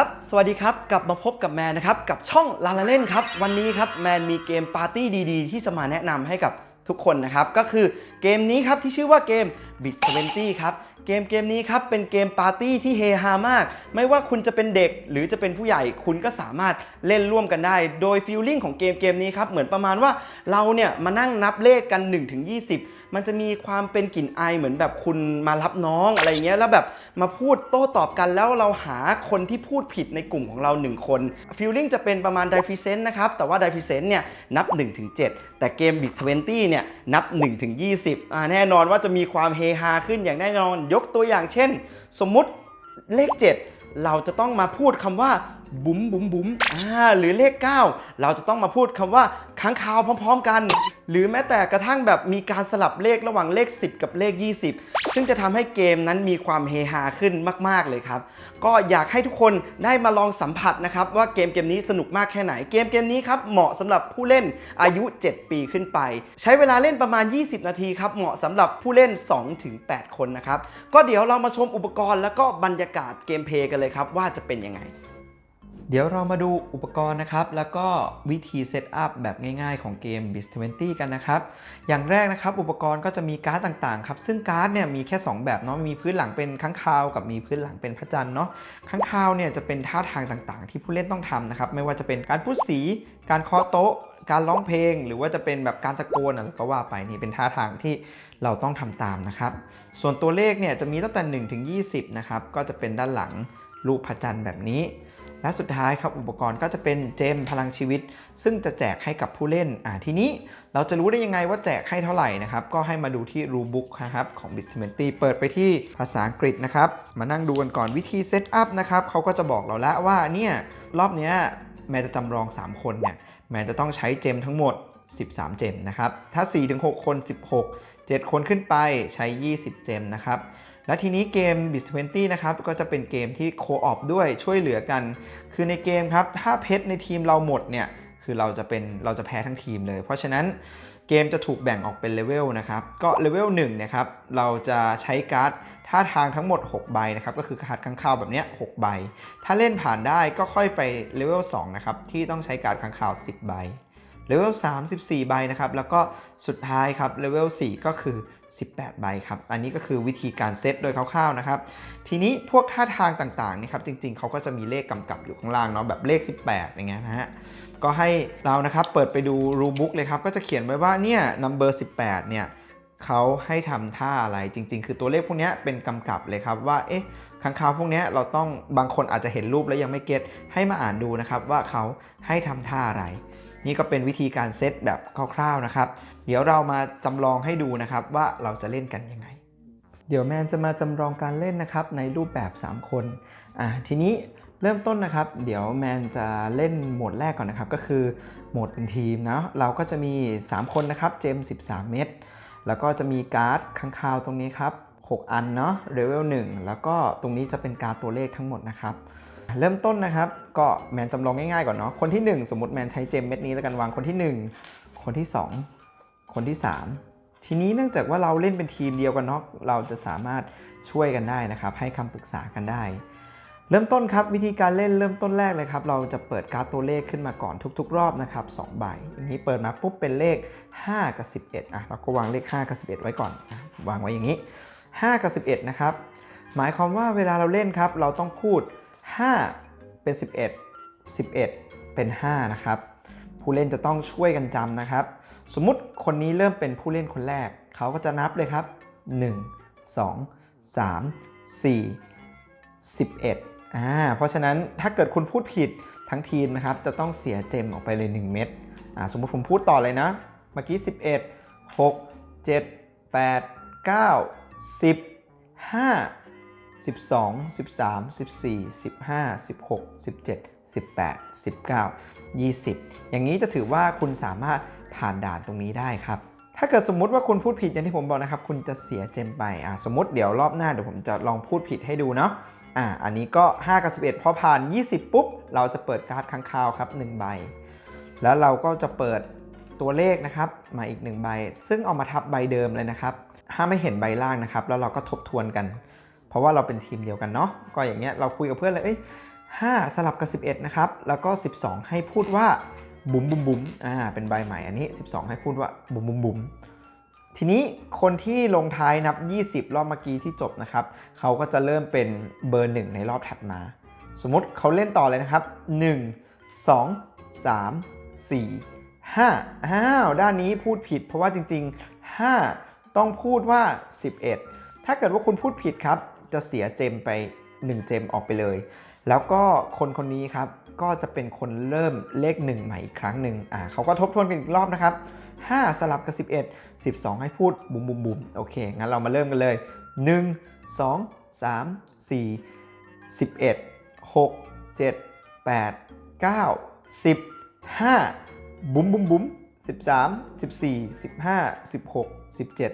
ครับ สวัสดีครับ กลับมาพบกับแมนนะครับ กับช่องลาลาเล่นครับ วันนี้ครับแมนมีเกมปาร์ตี้ดีๆ ที่จะมาแนะนำให้กับทุกคนนะครับ ก็คือเกมนี้ครับที่ชื่อว่าเกม b i t 20ครับ เกมเกมนี้ครับเป็นเกมปาร์ตี้ที่เฮฮามาก ไม่ว่าคุณจะเป็นเด็กหรือจะเป็นผู้ใหญ่คุณก็สามารถเล่นร่วมกันได้ โดยฟีลลิ่งของเกมเกมนี้ครับเหมือนประมาณว่าเราเนี่ยมานั่งนับเลขกัน 1-20ถึง20มันจะมีความเป็นกลิ่นอายเหมือนแบบคุณมารับน้องอะไรเงี้ยแล้วแบบมาพูดโต้ตอบกันแล้วเราหาคนที่พูดผิดในกลุ่มของเรา 1 คนฟีลลิ่งจะเป็นประมาณไดฟิเซนต์นะครับ แต่ว่าไดฟิเซนต์เนี่ยนับ1ถึง7แต่เกม b i t 20เนี่ยนับ1ถึง20อ่าแน่นอนว่าจะมีความเฮฮาขึ้นอย่างแน่นอนยกตัวอย่างเช่น สมมุติเลข 7 เราจะต้องมาพูดคำว่า บุ๋มบุ๋มบุ๋มอ่าหรือเลข 9 เราจะต้องมาพูดคำว่าค้างคาวพร้อม ๆ กัน หรือแม้แต่กระทั่งแบบมีการสลับเลขระหว่างเลข 10 กับเลข 20 ซึ่งจะทำให้เกมนั้นมีความเฮฮาขึ้นมาก ๆ เลยครับ ก็อยากให้ทุกคนได้มาลองสัมผัสนะครับว่าเกมเกมนี้สนุกมากแค่ไหนเกมเกมนี้ครับเหมาะสำหรับผู้เล่นอายุ 7 ปีขึ้นไป ใช้เวลาเล่นประมาณ 20 นาทีครับเหมาะสำหรับผู้เล่น 2-8 คนนะครับก็เดี๋ยวเรามาชมอุปกรณ์แล้วก็บรรยากาศเกมเพลย์กันเลยครับว่าจะเป็นยังไง เดี๋ยวเรามาดูอุปกรณ์นะครับ แล้วก็วิธีเซตอัพแบบง่ายๆของเกม b i s 20กันนะครับ อย่างแรกนะครับ อุปกรณ์ก็จะมีการ์ดต่างๆ ครับ ซึ่งการ์ดเนี่ยมีแค่ 2 แบบเนาะ มีพื้นหลังเป็นค้างคาว กับมีพื้นหลังเป็นพระจันทร์เนาะ ค้างคาวเนี่ยจะเป็นท่าทางต่างๆ ที่ผู้เล่นต้องทำนะครับ ไม่ว่าจะเป็นการพูดสี การเคาะโต๊ะ การร้องเพลง หรือว่าจะเป็นแบบการตะโกนอะไรก็ว่าไปนี่เป็นท่าทางที่เราต้องทำตามนะครับ ส่วนตัวเลขเนี่ยจะมีตั้งแต่1ถึง20นะครับ ก็จะเป็นด้านหลังรูปพระจันทร์แบบนี้ และสุดท้ายครับอุปกรณ์ก็จะเป็นเจมพลังชีวิต ซึ่งจะแจกให้กับผู้เล่นอ่าทีนี้เราจะรู้ได้ยังไงว่าแจกให้เท่าไหร่นะครับ ก็ให้มาดูที่รูบุ๊กนะครับของ b i s 20เปิดไปที่ภาษาอังกฤษนะครับ มานั่งดูกันก่อนวิธีเซตอัพนะครับเขาก็จะบอกเราแล้วว่าเนี่ยรอบเนี้ยแม้จะจำลอง 3 คนเนี่ยแม้จะต้องใช้เจมทั้งหมด 13 เจมนะครับ ถ้า 4-6 คน 16 7 คนขึ้นไปใช้ 20 เจมนะครับ และทีนี้เกม b i s 20นะครับก็จะเป็นเกมที่โคออปด้วยช่วยเหลือกัน คือในเกมครับถ้าเพชรในทีมเราหมดเนี่ยคือเราจะเป็นเราจะแพ้ทั้งทีมเลย เพราะฉะนั้นเกมจะถูกแบ่งออกเป็นเลเวลนะครับ ก็เลเวล1นะครับเราจะใช้การ์ดท่าทางทั้งหมด 6 ใบนะครับ ก็คือการ์ดค้างคาวแบบเนี้ย6ใบ ถ้าเล่นผ่านได้ก็ค่อยไปเลเวล2นะครับที่ต้องใช้การ์ดค้างคาว 10 ใบ เลเวล34 ใบนะครับ แล้วก็สุดท้ายครับเลเวล4ก็คือ 18 ใบครับ อันนี้ก็คือวิธีการเซตโดยคร่าวๆนะครับ ทีนี้พวกท่าทางต่างๆนี่ครับจริงๆ เขาก็จะมีเลขกำกับอยู่ข้างล่างเนาะแบบเลข 18 อย่างเงี้ยนะฮะก็ให้เรานะครับเปิดไปดูรูบุ๊กเลยครับ ก็จะเขียนไว้ว่าเนี่ย number 18 เนี่ยเขาให้ทำท่าอะไรจริง ๆ คือตัวเลขพวกนี้เป็นกำกับเลยครับว่าเอ๊ะค้างคาวพวกนี้เราต้องบางคนอาจจะเห็นรูปแล้วยังไม่เก็ตให้มาอ่านดูนะครับว่าเขาให้ทำท่าอะไร นี่ก็เป็นวิธีการเซตแบบคร่าวๆนะครับ เดี๋ยวเรามาจำลองให้ดูนะครับว่าเราจะเล่นกันยังไง เดี๋ยวแมนจะมาจำลองการเล่นนะครับในรูปแบบ 3 คนอ่าทีนี้เริ่มต้นนะครับ เดี๋ยวแมนจะเล่นโหมดแรกก่อนนะครับ ก็คือโหมดเป็นทีมนะเราก็จะมี 3 คนนะครับ เจม 13 เม็ดแล้วก็จะมีการ์ดค้างคาวตรงนี้ครับ 6 อันเนาะเลเวล1แล้วก็ตรงนี้จะเป็นการ์ดตัวเลขทั้งหมดนะครับ เริ่มต้นนะครับก็แมนจำลองง่ายๆก่อนเนาะคนที่ 1 สมมติแมนใช้เจมเม็ดนี้แล้วกันวางคนที่ 1 คนที่ 2 คนที่ 3ทีนี้เนื่องจากว่าเราเล่นเป็นทีมเดียวกันเนาะเราจะสามารถช่วยกันได้นะครับ ให้คำปรึกษากันได้ เริ่มต้นครับวิธีการเล่นเริ่มต้นแรกเลยครับ เราจะเปิดการ์ดตัวเลขขึ้นมาก่อนทุก ๆ รอบนะครับ2ใบอย่างนี้เปิดมาปุ๊บเป็นเลข 5 กับ 11อะเราก็วางเลข 5 กับ 11 ไว้ก่อนอวางไว้อย่างนี้ 5 กับ 11 นะครับ หมายความว่าเวลาเราเล่นครับ เราต้องพูด 5 เป็น 11 11 เป็น 5 นะครับ ผู้เล่นจะต้องช่วยกันจำนะครับ สมมุติคนนี้เริ่มเป็นผู้เล่นคนแรก เขาก็จะนับเลยครับ 1 2 3 4 11อ่าเพราะฉะนั้นถ้าเกิดคุณพูดผิดทั้งทีมนะครับ จะต้องเสียเจมออกไปเลย 1 เม็ดอ่าสมมติผมพูดต่อเลยนะ เมื่อกี้ 11 6 7 8 9 10 5 12 13 14 15 16 17 18 19 20 อย่างนี้จะถือว่าคุณสามารถผ่านด่านตรงนี้ได้ครับ ถ้าเกิดสมมุติว่าคุณพูดผิดอย่างที่ผมบอกนะครับ คุณจะเสียเจมไปอะสมมติเดี๋ยวรอบหน้าเดี๋ยวผมจะลองพูดผิดให้ดูเนาะอะอันนี้ก็ 5 กับ 11 พอผ่าน 20 ปุ๊บ เราจะเปิดการ์ดค้างคาวครับ1ใบ แล้วเราก็จะเปิดตัวเลขนะครับมาอีก1ใบ ซึ่งเอามาทับใบเดิมเลยนะครับห้าไม่เห็นใบล่างนะครับ แล้วเราก็ทบทวนกัน ราะว่าเราเป็นทีมเดียวกันเนาะก็อย่างเงี้ยเราคุยกับเพื่อนเลยเอ้ย5สลับกับ 11 นะครับ แล้วก็ 12 ให้พูดว่าบุ๋มบุ๋มบุ๋มอ่าเป็นใบใหม่อันนี้ 12 ให้พูดว่าบุ๋มบุ๋มบุ๋มทีนี้คนที่ลงท้ายนับ 20 รอบเมื่อกี้ที่จบนะครับ เขาก็จะเริ่มเป็นเบอร์ 1 ในรอบถัดมา สมมติเขาเล่นต่อเลยนะครับ 1 2 3 4 5อ้าวด้านนี้พูดผิด เพราะว่าจริง ๆ 5 ต้องพูดว่า 11 ถ้าเกิดว่าคุณพูดผิดครับ จะเสียเจมไป 1 เจมออกไปเลย แล้วก็คนคนนี้ครับก็จะเป็นคนเริ่มเลข 1 ใหม่อีกครั้งหนึ่งอ่าเขาก็ทบทวนกันอีกรอบนะครับ 5 สลับกับ 11 12 ให้พูดบุมบุมบุมโอเค งั้นเรามาเริ่มกันเลย 1 2 3 4 11 6 7 8 9 10 5บุมบุมบุม13 14 15 16 17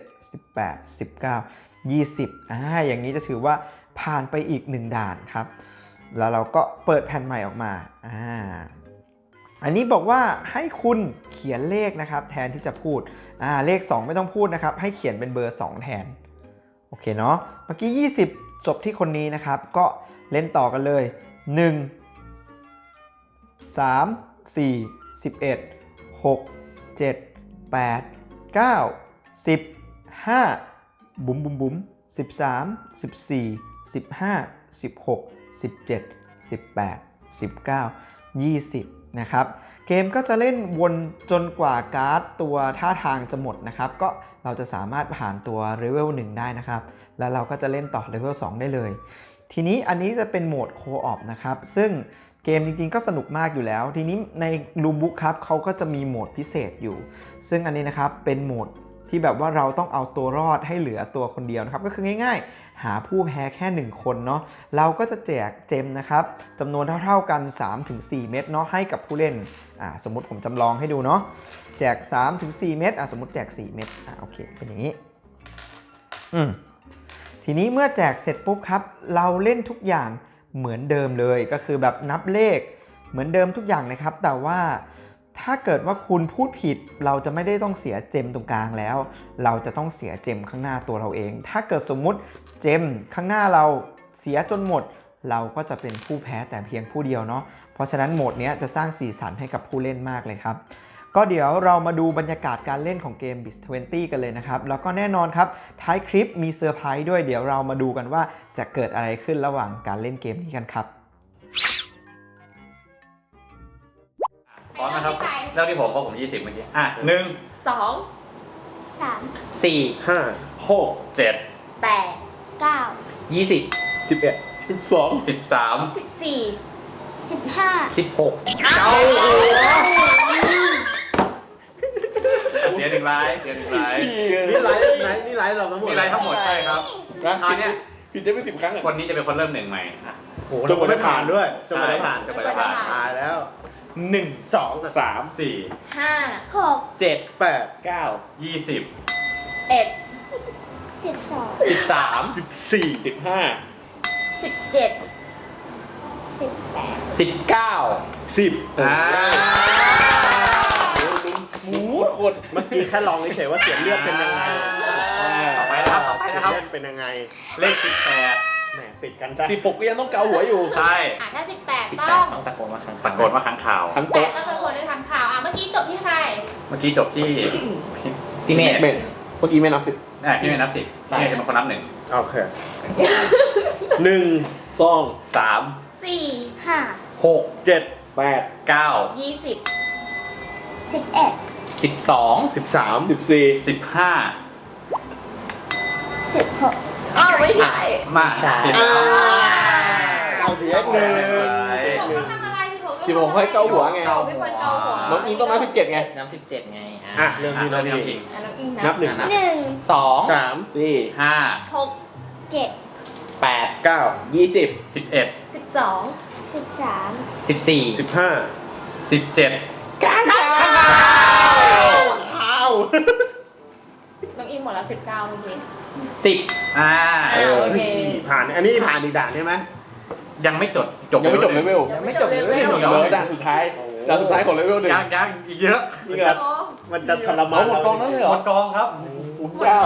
18 19 20อ่าอย่างนี้จะถือว่าผ่านไปอีก 1 ด่านครับ แล้วเราก็เปิดแผ่นใหม่ออกมาอ่าอันนี้บอกว่าให้คุณเขียนเลขนะครับแทนที่จะพูดอ่าเลข 2 ไม่ต้องพูดนะครับให้เขียนเป็นเบอร์ 2 แทนโอเคเนาะเมื่อกี้ 20 จบที่คนนี้นะครับ ก็เล่นต่อกันเลย 1 3 4 11 6 7 8 9 10 5 บุ๋มบุ๋มบุ๋ม13 14 15 16 17 18 19 20นะครับ เกมก็จะเล่นวนจนกว่าการ์ดตัวท่าทางจะหมดนะครับ ก็เราจะสามารถผ่านตัวเลเวล1ได้นะครับ แล้วเราก็จะเล่นต่อเลเวล2ได้เลย ทีนี้อันนี้จะเป็นโหมดโคออปนะครับ ซึ่งเกมจริงๆก็สนุกมากอยู่แล้ว ทีนี้ในรูบุ๊กครับเขาก็จะมีโหมดพิเศษอยู่ ซึ่งอันนี้นะครับเป็นโหมด ที่แบบว่าเราต้องเอาตัวรอดให้เหลือตัวคนเดียวนะครับ ก็คือง่าย ๆ หาผู้แพ้แค่ 1 คนเนาะเราก็จะแจกเจมนะครับจำนวนเท่าๆกัน 3-4 เม็ดเนาะให้กับผู้เล่นอ่าสมมติผมจำลองให้ดูเนาะแจก 3-4 เม็ดอ่าสมมติแจก 4 เม็ดอ่าโอเคเป็นอย่างนี้ อืมทีนี้เมื่อแจกเสร็จปุ๊บครับ เราเล่นทุกอย่างเหมือนเดิมเลยก็คือแบบนับเลขเหมือนเดิมทุกอย่างนะครับ แต่ว่า ถ้าเกิดว่าคุณพูดผิดเราจะไม่ได้ต้องเสียเจมตรงกลางแล้ว เราจะต้องเสียเจมข้างหน้าตัวเราเอง ถ้าเกิดสมมุติเจมข้างหน้าเราเสียจนหมด เราก็จะเป็นผู้แพ้แต่เพียงผู้เดียวเนาะเพราะฉะนั้นโหมดนี้จะสร้างสีสันให้กับผู้เล่นมากเลยครับก็เดี๋ยวเรามาดูบรรยากาศการเล่นของเกม b i s 20 กันเลยนะครับ แล้วก็แน่นอนครับ ท้ายคลิปมีเซอร์ไพรส์ด้วยเดี๋ยวเรามาดูกันว่าจะเกิดอะไรขึ้นระหว่างการเล่นเกมนี้กันครับ ร้อมนะครับเริ่มที่ผมเพราะผม20เมื่อกี้อะหนึ่งสองสามสี่ห้าหกเจ็ดแปดเก้ายี่สิบสิบเอ็ดสิบสองสิบสามสิบสี่สิบห้าสิบหกเก้าเสียหนึ่งไลน์เสียหนึ่งไลน์นี่ไลฟ์ไหนนี่ไลฟ์เราทั้งหมดมีไลน์ทั้งหมดใช่ครับคราวเนี้ยผิดได้เป็นสิบครั้งอะคนนี้จะเป็นคนเริ่มหนึ่งใหม่อะโหจนกว่าจะผ่านด้วยจนกว่าจะผ่านจนกว่าจะผ่านตายแล้ว หนึ่งสองสามสี่ห้าหกเจ็ดแปดเก้ายี่สิบเอ็ดสิบสองสิบสามสิบสี่สิบห้าสิบเจ็ดสิบแปดสิบเก้าสิบอ่าหมูคนเมื่อกี้แค่ลองเฉยๆว่าเสียงเลือดเป็นยังไงต่อไปนะครับต่อไปเสียนะครับงเลือดเป็นยังไง เลขสิบแปด แหมติดกันจ้ะสิบหกก็ยังต้องเกาหัวอยู่ ใช่อะถ้าสิบแปดสิบแปต้อดงต้องตะโกนว่าครั้งตะโกนว่าครั้งข่าว ทั้งแปโต๊ะดต้องตะโกนด้วยทางข่าวอะเมื่อกี้จบที่ใครเมื่อกี้จบที่ พี่เมธเมนเมื่อกี้ไม่นับสิบอะพี่ไม่นับสิบใช่ พี่จะเป็นคนนับหนึ่งโอเคหนึ่งสองสามสี่ห้าหกเจ็ดแปดเก้ายี่สิบสิบเอ็ดสิบสองสิบสามสิบสี่สิบห้าสิบหก อ้าวไม่ใช่มาใช่สิบเอาเสียหนึ่งสิบหกต้องทำอะไรสิบหกสิบหกให้เกาหัวไงเกาเป็นคนเกาหัวน้องอิงต้องนับสิบเจ็ดไง น้ำสิบเจ็ดไงอะอะเริ่มอะที่น้เริ่องมที่อิน้องงอิง อะน้องอิงนันับบหนึ่งหนึ่งสองสามสี่ห้าหกเจ็ดแปดเก้ายี่สิบสิบเอ็ดสิบสองสิบสามสิบสี่สิบห้าสิบเจ็ดก้าวข้าว น้องอิงหมดแล้วสิบเก้าเมื่อกี้ สิบอ่าอ่าโอเค ผ่านอันนี้ผ่านอีกด่านใช่ไหมยังไม่จบจบยังไม่จบเลเวลยังไม่จบเลเวลยังไม่จบเหลือด่านสุดท้ายด่านสุดท้ายของเลเวลหนึ่งยังยังอีกเยอะนี่ไงโอ้มันจะทรมานหมดกองนั้นเลยเหรอหมดกองครับอุ้หมดเจ้า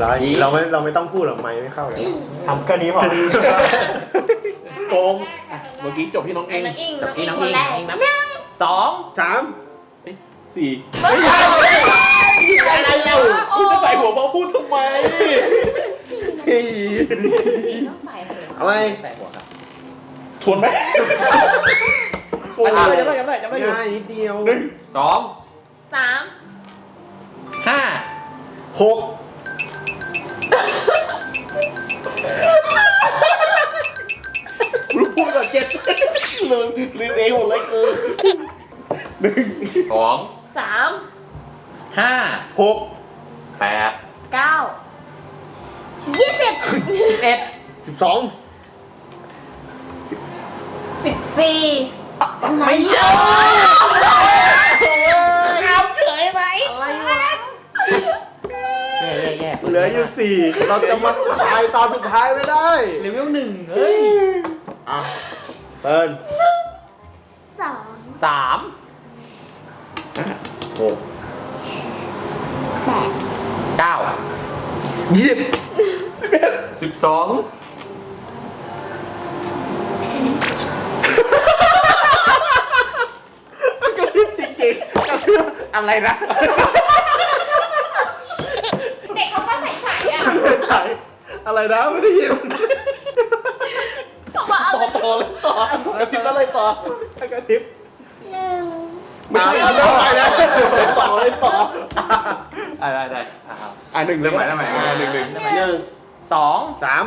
เราเราไม่เราไม่ต้องพูดหรอกไม่ไม่เข้าเลยทำแค่นี้พอโกงเมื่อกี้จบที่น้องเองน้องอิงจับที่น้องคอินงแรกอิงนับสองสามสี่อะไรเราคุณจะใส่หัวมาพูดทำไมสี่ต้องใส่หัวเอาไหมใส่หัวครับทวนไหมโอ้ยจำได้จำได้จำได้อยู่ง่ายนิดเดียวสองสามห้าหก รู้พูดก่อนเจ็ดลืมลืมเองหมดเลยคือหนึ่งสองสามห้าหกแปดเก้ายี่สิบสิบเอ็ดสิบสองสิบสี่ไม่ใช่ เอาเฉยไหม อะไรวะแย่แย่แย่ เหลืออยู่ สี่เราจะมาตายตอนสุดท้ายไม่ได้เลเวลหนึ่งเฮ้ยอะเติ้ลสองสามหกแปดเก้ายี่สิบสิบสองกระซิบจริงๆกระซิบอะไรนะ เด็กเขาก็ใส่ ใส่อะไม่ใช่อะไรนะไม่ได้ยินบอกว่าเอาต่อต่อเลยต่อกระซิบแล้วอะไรต่อกระซิบหนึ่งไม่ใช่เอาเรื่องไปนะต่อเลยต่อได้ได้ได้อะครับอะหนึ่งเริ่มใหม่เริ่มใหม่อะหนึ่งหนึ่งหนึ่งสองสาม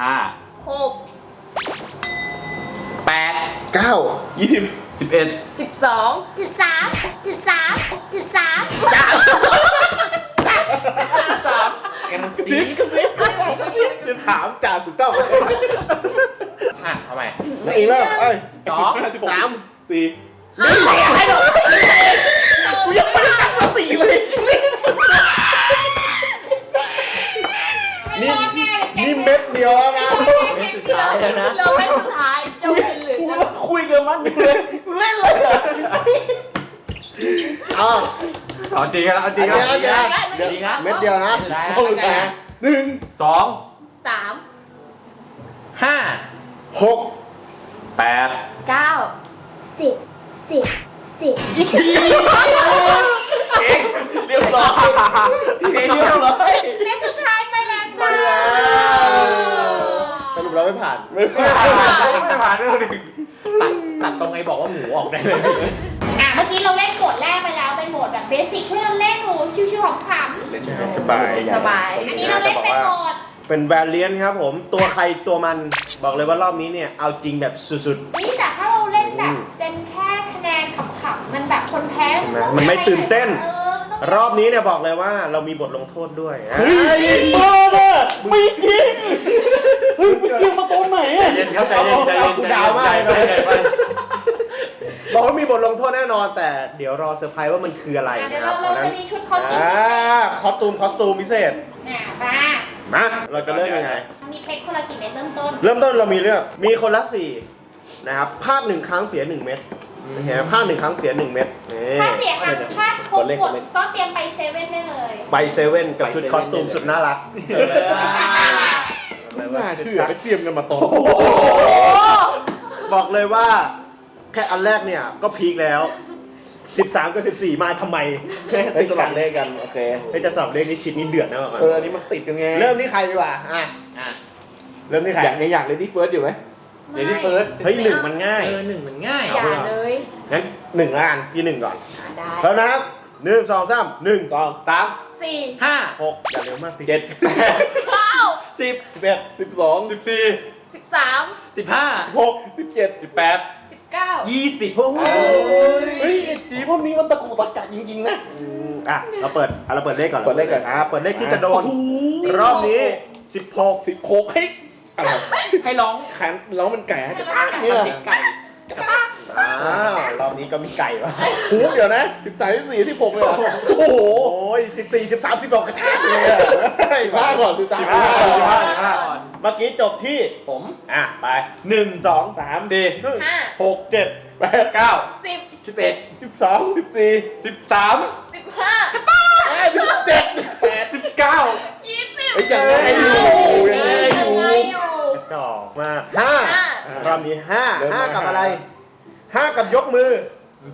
ห้าหกแปดเก้ายี่สิบสิบเอ็ดสิบสองสิบสามสิบสามสิบสามสาม กันกระสีซิบกระซิบกระซิบกระซิบสิบสามจ่าถูกต้องอะทำไมแล้วอีกแล้วเอ้ยสองสิบหกสามสี่กูยังไม่ได้ตั้งสติเลยนี่แน่เลยแกนี่เม็ดเดียวแล้วนะเม็ดสุดท้ายแล้วนะเราไม่สุดท้ายเจ้าวินหรือกูเจ้ามาคุยกับมันอยู่เลยกูเล่นเลยเหรออ้าว เอาจริงกันแล้วเอาจริงกันเอาจริงเดี๋ยวดีนะเม็ดเดียวนะสุดท้ายห้องแปดหนึ่งสองสามห้าหกแปดเก้าสิบสิบสิบเรียบร้อยเรียบร้อยแม่สุดท้ายไปแล้วจ้าสรุปเราไม่ผ่าน ไม่ไม่ผ่านผ่านไม่ผ่านเรื่องหนึ่งตัดตัดตรงไอ้บอกว่าหมูออกได้เลยอะ เมื่อกี้เราเล่นโหมดแรกไปแล้วเป็นโหมดแบบเบสิกช่วยเราเล่นหนูชิวๆของขำสบายสบายอันนี้เราเล่นเป็นโหมดเป็นแวรเลียนครับผม ตัวใครตัวมันบอกเลยว่ารอบนี้เนี่ย เอาจริงแบบสุดนี่แต่ถ้าเราเล่นแบบเป็นแค่คะแนนขำๆมันแบบคนแพ้นะมันไม่ตื่นเต้นเออมันต้องๆรอบนี้เนี่ยบอกเลยว่าเรามีบทลงโทษด้วยเฮ้ยบ้าน่ะไม่จริงเฮ้ยไม่จริงมาตอนไหนใจอะ เย็นครับใจเย็นใจเย็นกูดาวมากเลย ใจเย็นใจเย็น บอกว่ามีบทลงโทษแน่นอนแต่เดี๋ยวรอเซอร์ไพรส์ว่ามันคืออะไรอะเดี๋ยนะวครัเราบเราจะมีชุดคอสตูมอ่าพิเศษคอสตูมคอสตูมพิเศษอะมามาเราจะเริ่มยังไง มีเพชรคนละกี่เม็ดเริ่มต้นเริ่มต้นเรามีเลือกมีคนละสี่นะครับพลาดหนึ่งครั้งเสียหนึ่งเม็ดโอเคพลาดหนึ่งครั้งเสียหนึ่งเม็ดนี่ถ้าเสียครั้งถ้าครบหมดก็เตรียมไปเซเว่นได้เลยไปเซเว่นกับชุดคอสตูมสุดน่ารักไม่น่าเชื่อไปเตรียมกันมาตอน บอกเลยว่า แค่อันแรกเนี่ยก็พีคแล้ว 13 กับ 14 มาทำไมให้สลับเลขกันโอเคให้จะสอบเลขนี้ชิดนี้เดือดนะบอกก่อนเอออันนี้มันติดกันไงเริ่มที่ใครดีกว่าอะอะเริ่มที่ใคร อยากอยากเลยที่เฟิร์สอยู่ไหมเดี๋ยวที่เฟิร์สเฮ้ยหนึ่งมันง่าย เออหนึ่งมันง่าย อย่าเลยงั้นหนึ่งละกันพี่หนึ่งก่อนอะได้แล้วนะครับหนึ่งสองสามหนึ่งสองสามสี่ห้าหกอย่าเร็วมากสิเจ็ดเก้าสิบสิบเอ็ดสิบสองสิบสี่สิบสามสิบห้าสิบหกสิบเจ็ดสิบแปดสิบ เก้ายี่สิบโอ้โหเฮ้ยไอ้จีพวกนี้มันตะกูตะกักจริงๆนะอืมอะเราเปิดอะเราเปิดเลขก่อนเปิดเลขก่อน อะเปิดเลขที่จะโดนโอ้โหรอบนี้สิบหกสิบหกเฮ้ยอะไรให้ร้องขันร้องมันไก่ฮะกระตักเนี่ยเสียงไก่อ้าวรอบนี้ก็มีไก่วะโอ้โหเดี๋ยวนะสิบสามสิบสี่สิบหกเลยเหรอโอ้โหโอ้ยสิบสี่สิบสามสิบหกกระแทกเลยอะเฮ้ยสิบห้าก่อนสิบสามสิบห้าสิบห้าสิบห้าเมื่อกี้จบที่ผม อะไปหนึ่งสองสามสี่ห้าหกเจ็ดแปดเก้าสิบสิบเอ็ดสิบสองสิบสี่สิบสามสิบห้าสิบเจ็ดแปดสิบเก้ายี่สิบเอ้ยยังไงอยู่ยังไงอยู่ยังไงอยู่กระจอกมากห้าห้าเรามีห้าเดินมาห้ากับหาอะไรห้ากับยกมือ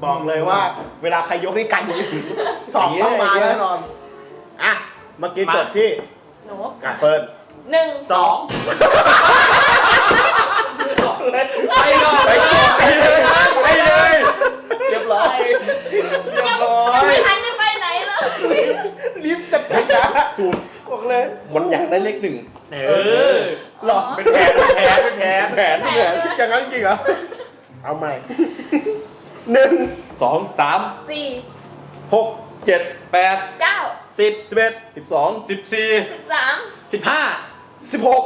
บอกเลยว่า เวลาใครยกนี่กันสองต้องมาแน่นอนอะเมื่อกี้จบที่หนูอะเฟิร์น หนึ่งสองไปก่อนไปก่อนไปเลยไปเลยเรียบร้อยยังยังไม่ทันได้ไปไหนเลยรีบจัดการนะศูนย์บอกเลยมันอยากได้เลขหนึ่งเออหรอเป็นแผนเป็นแผนเป็นแผนแผนแผนคิดอย่างนั้นจริงเหรอเอาใหม่หนึ่งสองสามสี่หกเจ็ดแปดเก้าสิบสิบเอ็ดสิบสองสิบสี่สิบสามสิบห้า สิบหก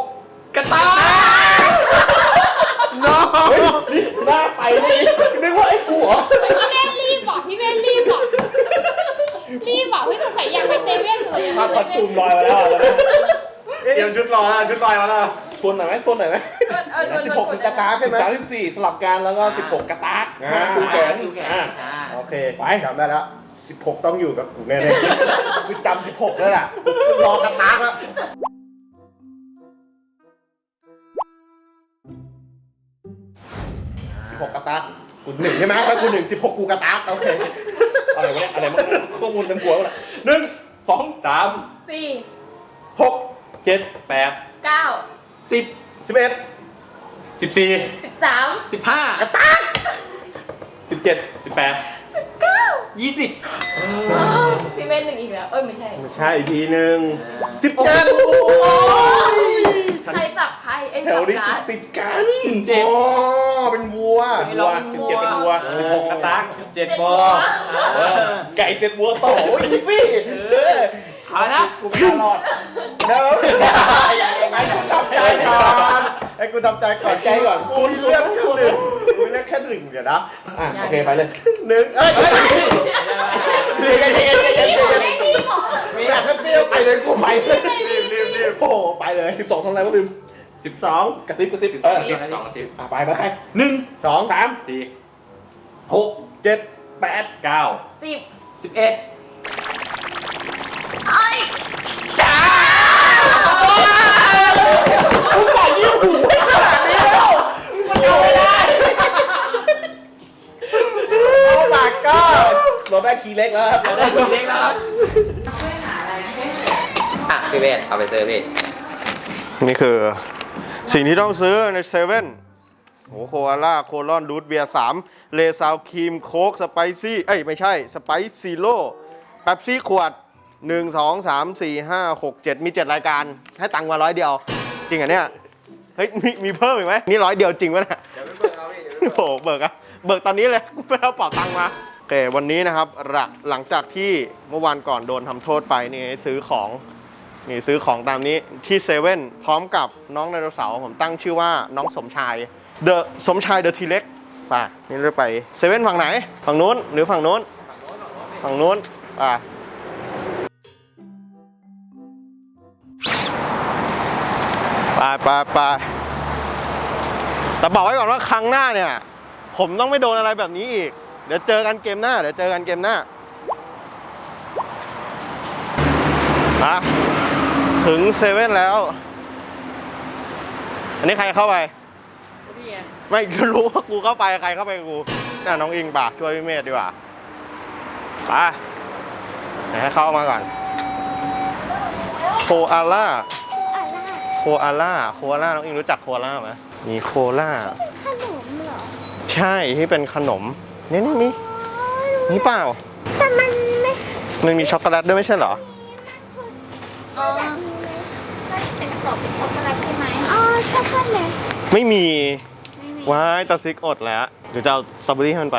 กระต่ายน้องหน้าไปเลยนึกว่าไอ้กูเหรอพี่เมนรีบบอกพี่เมนรีบบอกรีบบอกพี่สงสัยอยากไปเซเว่นเลยอยากภาพไปคอสเซตูเว่นมลอยมาแล้วอะตอนนี้เตรียมชุดรอแล้วชุดลอยมาแล้วทวนหน่อยไหมทวนหน่อยไหมเออชวนสิบหกชสิวนบกระตาใช่ไหม สามสิบสี่สลับกันแล้วก็สิบหกกระตากอ่า ชูแขนอ่าโอเคไป จำได้แล้วสิบหกต้องอยู่กับกูแน่ๆคือจำสิบหกแล้วแหละกูรอกระตากแล้ว สิบหกกระตากกูหนึ่งใช่ไหมถ้ากูหนึ่งสิบหกกูกระตากโอเคอะไรวะเนี่ยอะไรมันข้อมูลเต็มหัวหมดเลยหนึ่งสองสามสี่หกเจ็ดแปดเก้าสิบสิบเอ็ดสิบสี่สิบสามสิบห้ากระตากสิบเจ็ดสิบแปดเก้า ยี่สิบพี่เมนหนึ่งอีกแล้ว เอ้ยไม่ใช่ ไม่ใช่อีกทีหนึ่งสิบเจ็ดใครจับใครไอ้แถจัวบนี้การ์ดติดกันเจ็ดอ๋อเป็นวัววัวสิบเจ็ดเป็นวัวสิบหกกระตักสิบเจ็ดบอเออไก่เสร็จวัวต่อโอ้ยอีฟี่เออเอาละกูไม่รอดเดี๋ยวไอ้กูทำใจก่อนไอ้กูทำใจก่อนใจก่อนกูเลือกแค่หนึ่งกูเลือกแค่หนึ่งเดี๋ยวนะอะโอเคไปเลยหนึ่งเอ้ย สิบสองทำอะไรวะลืมสิบสองกระซิบกระซิบเออสิบสองสิบอะไปไปไปหนึ่งสองสามสี่หกเจ็ดแปดเก้าสิบสิบเอ็ดไอ้กูใส่ยี่หูให้ขนาดนี้แล้วโอ้ my god เราได้ทีเล็กแล้วครับเราได้ทีเล็กแล้วครับอะพี่เวทเอาไปซื้อพี่ นี่คือสิ่งที่ต้องซื้อในเซเว่นโหโคอาล่าโคลอนรูทเบียร์สามเลซาวครีมโค้กสไปซี่ เอ้ย ไม่ใช่ สไปซีโร่แป๊บซี่ขวด 1 2 3 4 5 6 7 มี 7 รายการ ให้ตังค์มาร้อยเดียว จริงเหรอเนี่ย เฮ้ย มีมีเพิ่มอีกไหมนี่ร้อยเดียวจริงวะเนี่ยเดี๋ยวไปเบิกเอาพี่เดี๋ยวไปโอ้เบิกโหเบิกอะเบิกตอนนี้เลยไม่เอาเป๋าตังค์มาโอเควันนี้นะครับหลังจากที่เมื่อวานก่อนโดนทำโทษไปนี่ซื้อของ นี่ซื้อของตามนี้ที่เซเว่นพร้อมกับน้องไดโนเสาร์ผมตั้งชื่อว่าน้องสมชายเดอะสมชายเดอะทีเล็กป่ะนี่เราไปเซเว่นฝั่งไหน ฝั่งนู้นหรือฝั่งนู้น ฝั่งนู้นป่ะไปไปไปแต่บอกไว้ก่อนว่าครั้งหน้าเนี่ย ผมต้องไม่โดนอะไรแบบนี้อีก เดี๋ยวเจอกันเกมหน้า เดี๋ยวเจอกันเกมหน้าอะ ถึงเซเว่นแล้ว อันนี้ใครเข้าไปไม่รู้ว่ากูเข้าไปใครเข้าไปกับกูน่าน้องอิงป่ะช่วยพี่เมธดีกว่าไปไหนให้เข้ามาก่อนโคอาล่าโคอาล่าโคอาล่าน้องอิงรู้จักโคอาล่าไหมมีโคล่า ขนมเหรอใช่ที่เป็นขนมนี่นี่นี่นี่เปล่าแต่มันไม่มันมีช็อกโกแลตด้วยไม่ใช่เหรอ อ๋อเป็น กรอบเป็นช็อกโกแลตใช่ไหมอ๋อช็อกโกแลตไม่มีไม่มีว้ายตาซิกอดแล้วเดี๋ยวจะเอาสตรอเบอรี่ให้มันไป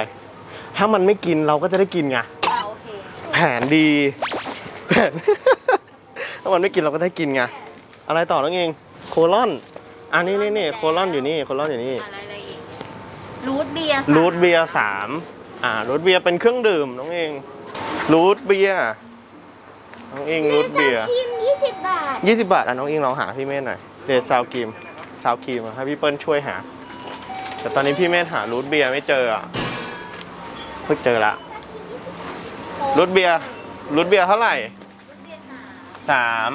ถ้ามันไม่กินเราก็จะได้กินไงอ่าโอเคแผนดีแผน ถ้ามันไม่กินเราก็ได้กินไงอะไรต่อน้องเองโคลอนอันนี้นี่นี่โคลอนอยู่นี่โคลอนอยู่นี่ อะไรอะไรอีกรูทเบียร์รูทเบียร์สามอ่ารูทเบียร์เป็นเครื่องดื่มน้องเองรูทเบียร์ น้องเองรูทเบียร์ครีมยี่สิบบาท ยี่สิบบาทอะน้องอิงลองหาพี่เมธหน่อยเดซาวครีมซาวครีมอะให้พี่เปิ้ลช่วยหา แต่ตอนนี้พี่เมธหารูทเบียร์ไม่เจออะเพิ่งเจอละรูทเบียร์รูทเบียร์เท่าไหร่สาม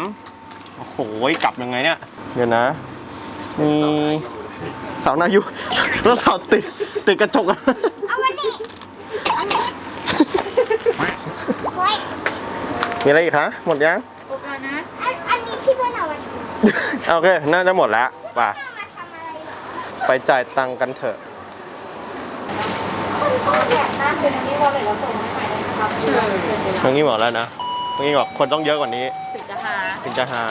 โอ้โหกลับยังไงเนี่ยเดี๋ยวนะมีเสาหน้ายุแล้วเราติดติดกระจกเอาวันนี้เอาวันนี้เฮ้ย มีอะไรอีกคะ หมดยังอุปนะ อันอันนี้พี่ว่าเอาวันนี้โอเค น่าจะหมดแล้วป่ะเอามาทำอะไรเหรอไปจ่ายตังค์กันเถอะ คนต้องแยกนะเดี๋ยวนี้เราเลยเราส่งให้ใหม่เลยนะครับเมื่อกี้บอกแล้วนะเมื่อกี้บอกคนต้องเยอะกว่านี้ ถึงจะหาถึงจะหา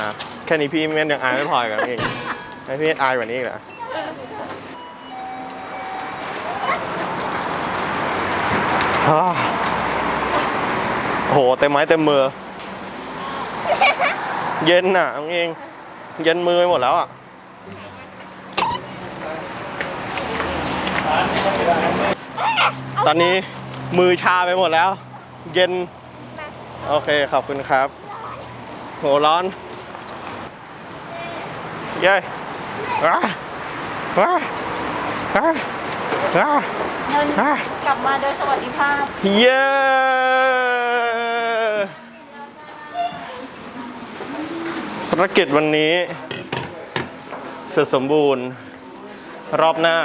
แค่นี้พี่เม่นยังอายไม่พออีกันเองให้พี่อายกว่านี้อีกเหรออ่าโอ้โหเต็มไม้เต็มมือ เย็นน่ะเอาเองเย็นมือไปหมดแล้วอะตอนนี้มือชาไปหมดแล้ว เย็น โอเคขอบคุณครับ โหร้อน เย้ว้าว้าว้าว้า เดินว้ากลับมาโดยสวัสดิภาพ เย้ารกิจวันนี้ เสร็จสมบูรณ์ รอบหน้า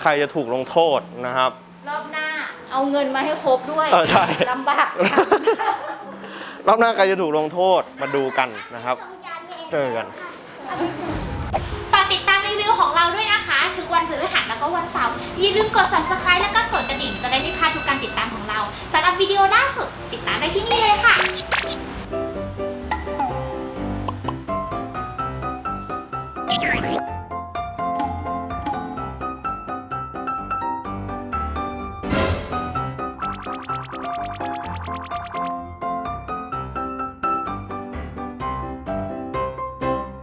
ใครจะถูกลงโทษนะครับ รอบหน้าเอาเงินมาให้ครบด้วยเออใช่ ลำบากรอบหน้าใครจะถูกลงโทษมาดูกันนะครับ เจอกัน ฝากติดตามรีวิวของเราด้วยนะคะ ทุกวันพฤหัสแล้วก็วันเสาร์อย่าลืมกด subscribe แล้วก็กดกระดิ่งจะได้ไม่พลาดทุกการติดตามของเราสำหรับวิดีโอล่าสุด Three.